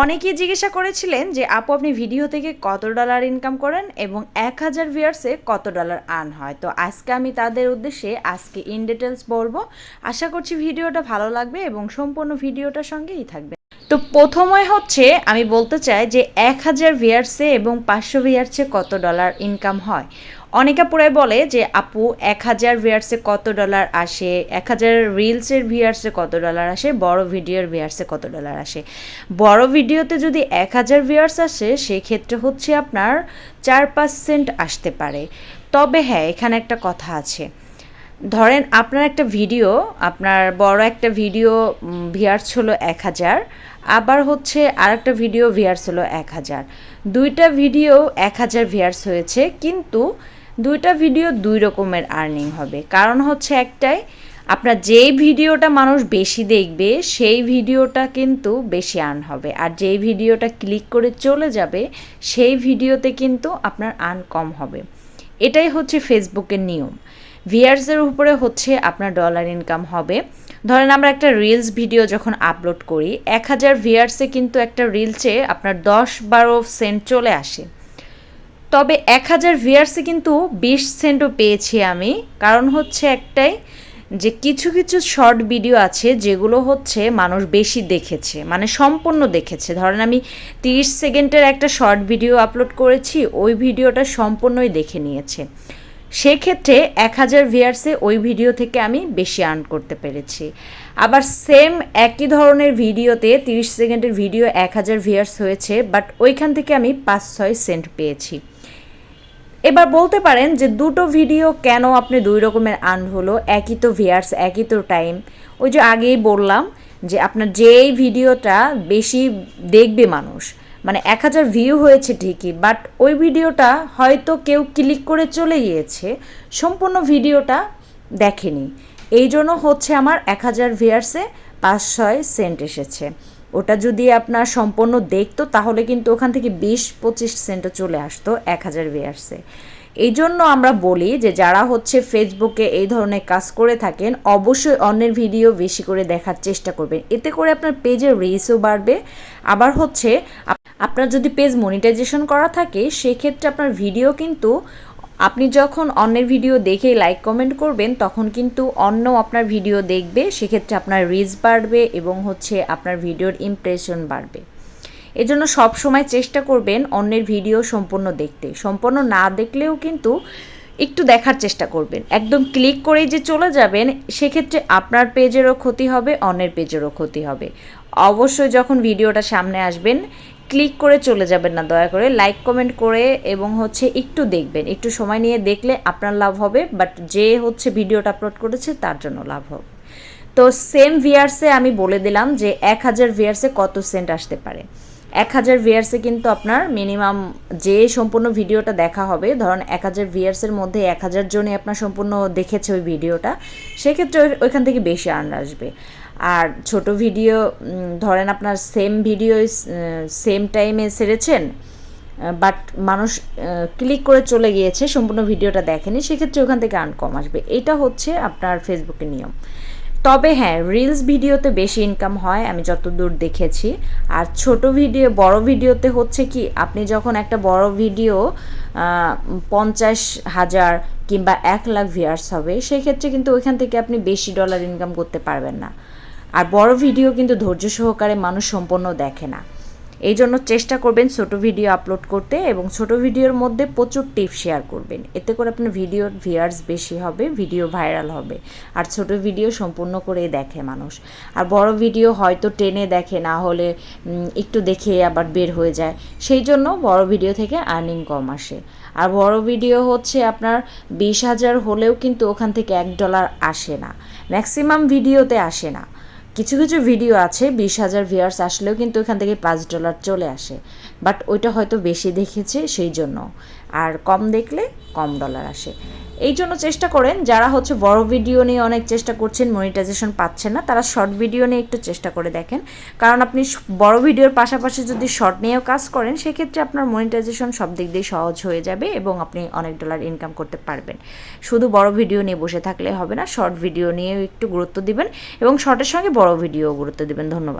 অনেকেই জিজ্ঞাসা করেছিলেন যে, আপু, আপনি ভিডিও থেকে কত ডলার ইনকাম করেন এবং এক হাজার ভিউয়ার্সে কত ডলার আর্ন হয়? তো আজকে আমি তাদের উদ্দেশ্যে আজকে ইন ডিটেলস বলব। আশা করছি ভিডিওটা ভালো লাগবে এবং সম্পূর্ণ ভিডিওটার সঙ্গেই থাকবে তো প্রথমে হচ্ছে আমি বলতে চাই যে, এক হাজার ভিয়ার্সে এবং পাঁচশো ভিয়ার্সে কত ডলার ইনকাম হয়? অনেকে পুরাই বলে যে, আপু, এক হাজার ভিয়ার্সে কত ডলার আসে? এক হাজার রিলসের ভিয়ার্সে কত ডলার আসে? বড় ভিডিওর ভিয়ার্সে কত ডলার আসে? বড় ভিডিওতে যদি এক হাজার ভিয়ার্স আসে, সেক্ষেত্রে হচ্ছে আপনার চার পার্সেন্ট আসতে পারে। তবে হ্যাঁ এখানে একটা কথা আছে। ধরেন আপনার একটা ভিডিও আপনার বড় একটা ভিডিও ভিয়ার্স হলো এক হাজার, আবার হচ্ছে আর একটা ভিডিও ভিয়ার্স হলো এক হাজার। দুইটা ভিডিও এক হাজার ভিয়ার্স হয়েছে, কিন্তু দুইটা ভিডিও দুই রকমের আর্নিং হবে। কারণ হচ্ছে একটাই, আপনার যেই ভিডিওটা মানুষ বেশি দেখবে, সেই ভিডিওটা কিন্তু বেশি আর্ন হবে। আর যেই ভিডিওটা ক্লিক করে চলে যাবে, সেই ভিডিওতে কিন্তু আপনার আর্ন কম হবে। এটাই হচ্ছে ফেসবুকের নিয়ম। ভিয়ার্সের উপরে হচ্ছে আপনার ডলার ইনকাম হবে। ধরেন আমরা একটা রিলস ভিডিও যখন আপলোড করি, এক হাজার ভিয়ার্সে কিন্তু একটা রিলসে আপনার দশ বারো সেন্ট চলে আসে। তবে এক হাজার ভিয়ার্সে কিন্তু বিশ সেন্টও পেয়েছি আমি। কারণ হচ্ছে একটাই যে কিছু কিছু শর্ট ভিডিও আছে যেগুলো হচ্ছে মানুষ বেশি দেখেছে মানে সম্পূর্ণ দেখেছে। ধরেন আমি তিরিশ সেকেন্ডের একটা শর্ট ভিডিও আপলোড করেছি, ওই ভিডিওটা সম্পূর্ণই দেখে নিয়েছে। সেক্ষেত্রে এক হাজার ভিয়ার্সে ওই ভিডিও থেকে আমি বেশি আর্ন করতে পেরেছি। আবার সেম একই ধরনের ভিডিওতে তিরিশ সেকেন্ডের ভিডিও এক হাজার ভিয়ার্স হয়েছে, বাট ওইখান থেকে আমি পাঁচ ছয় সেন্ট পেয়েছি। এবার বলতে পারেন যে দুটো ভিডিও কেন আপনি দুই রকমের আর্ন হলো? একই তো ভিয়ার্স একই তো টাইম ওই যে আগেই বললাম যে আপনার যেই ভিডিওটা বেশি দেখবে মানুষ মানে এক হাজার ভিউ হয়েছে ঠিকই বাট ওই ভিডিওটা হয়তো কেউ ক্লিক করে চলে গিয়েছে, সম্পূর্ণ ভিডিওটা দেখেনি। এই জন্য হচ্ছে আমার এক হাজার ভিয়ার্সে পাঁচ, ছয় সেন্ট এসেছে। ওটা যদি আপনার সম্পূর্ণ দেখতো, তাহলে কিন্তু ওখান থেকে বিশ পঁচিশ সেন্টও চলে আসতো, এক হাজার ভিয়ার্সে এই জন্য আমরা বলি যে, যারা হচ্ছে ফেসবুকে এই ধরনের কাজ করে থাকেন, অবশ্যই অন্যের ভিডিও বেশি করে দেখার চেষ্টা করবেন। এতে করে আপনার পেজের রিচও বাড়বে। আবার হচ্ছে আপনার যদি পেজ মনিটাইজেশন করা থাকে, সেক্ষেত্রে আপনার ভিডিও কিন্তু আপনি যখন অন্যের ভিডিও দেখে লাইক কমেন্ট করবেন, তখন কিন্তু অন্য আপনার ভিডিও দেখবে, সেক্ষেত্রে আপনার রিচ বাড়বে এবং হচ্ছে আপনার ভিডিওর ইমপ্রেশন বাড়বে। এজন্য সব সময় চেষ্টা করবেন অন্যের ভিডিও সম্পূর্ণ দেখতে। সম্পূর্ণ না দেখলেও কিন্তু একটু দেখার চেষ্টা করবেন। একদম ক্লিক করেই যে চলে যাবেন, সেক্ষেত্রে আপনার পেজেরও ক্ষতি হবে, অন্যের পেজেরও ক্ষতি হবে। অবশ্যই যখন ভিডিওটা সামনে আসবেন ক্লিক করে চলে যাবেন না, দয়া করে। লাইক কমেন্ট করে এবং হচ্ছে একটু দেখবেন। একটু সময় নিয়ে দেখলে আপনার লাভ হবে বাট যে হচ্ছে ভিডিওটা আপলোড করেছে তার জন্য লাভ হবে। তো সেম ভিয়ার্সে আমি বলে দিলাম যে এক হাজার ভিয়ার্সে কত সেন্ট আসতে পারে। এক হাজার ভিয়ার্সে কিন্তু আপনার মিনিমাম যে সম্পূর্ণ ভিডিওটা দেখা হবে, ধরুন এক হাজার ভিয়ার্সের মধ্যে এক হাজার জনই আপনার সম্পূর্ণ দেখেছে ওই ভিডিওটা, সেক্ষেত্রে ওইখান থেকে বেশি আর্ন আসবে। আর ছোট ভিডিও ধরেন আপনার সেম ভিডিও সেম টাইমে সেরেছেন বাট মানুষ ক্লিক করে চলে গিয়েছে, সম্পূর্ণ ভিডিওটা দেখেনি, সেক্ষেত্রে ওখান থেকে আর্ন কম আসবে। এটা হচ্ছে আপনার ফেসবুকের নিয়ম। তবে হ্যাঁ রিলস ভিডিওতে বেশি ইনকাম হয়, আমি যতদূর দেখেছি। আর ছোট ভিডিও বড় ভিডিওতে হচ্ছে কি, আপনি যখন একটা বড় ভিডিও পঞ্চাশ হাজার কিংবা এক লাখ ভিয়ার্স হবে, সেক্ষেত্রে কিন্তু ওইখান থেকে আপনি বেশি ডলার ইনকাম করতে পারবেন না। আর বড় ভিডিও কিন্তু ধৈর্য সহকারে মানুষ সম্পন্ন দেখে না। এই জন্য চেষ্টা করবেন ছোট ভিডিও আপলোড করতে এবং ছোট ভিডিওর মধ্যে প্রচুর টিপ শেয়ার করবেন। এতে করে আপনার ভিডিওর ভিয়ার্স বেশি হবে ভিডিও ভাইরাল হবে। আর ছোট ভিডিও সম্পূর্ণ করে দেখে মানুষ। আর বড় ভিডিও হয়তো টেনে দেখে, না হলে একটু দেখে আবার বের হয়ে যায়। সেই জন্য বড় ভিডিও থেকে আর্নিং কম আসে। আর বড় ভিডিও হচ্ছে আপনার বিশ হাজার হলেও কিন্তু ওখান থেকে এক ডলার আসে না। ম্যাক্সিমাম ভিডিওতে আসে না। কিছু কিছু ভিডিও আছে, বিশ হাজার ভিউয়ার্স আসলেও কিন্তু ওখান থেকে পাঁচ ডলার চলে আসে। বাট ওইটা হয়তো বেশি দেখেছে সেই জন্য আর কম দেখলে কম ডলার আসে। এই জন্য চেষ্টা করেন, যারা হচ্ছে বড় ভিডিও নিয়ে অনেক চেষ্টা করছেন মনিটাইজেশন পাচ্ছেন না, তারা শর্ট ভিডিও নিয়ে একটু চেষ্টা করে দেখেন। কারণ আপনি বড় ভিডিওর পাশাপাশি যদি শর্ট নিয়েও কাজ করেন, সেক্ষেত্রে আপনার মনিটাইজেশন সব দিক দিয়ে সহজ হয়ে যাবে এবং আপনি অনেক ডলার ইনকাম করতে পারবেন। শুধু বড় ভিডিও নিয়ে বসে থাকলে হবে না শর্ট ভিডিও নিয়েও একটু গুরুত্ব দিবেন এবং শর্টের সঙ্গে বড় ভিডিও গুরুত্ব দিবেন। ধন্যবাদ।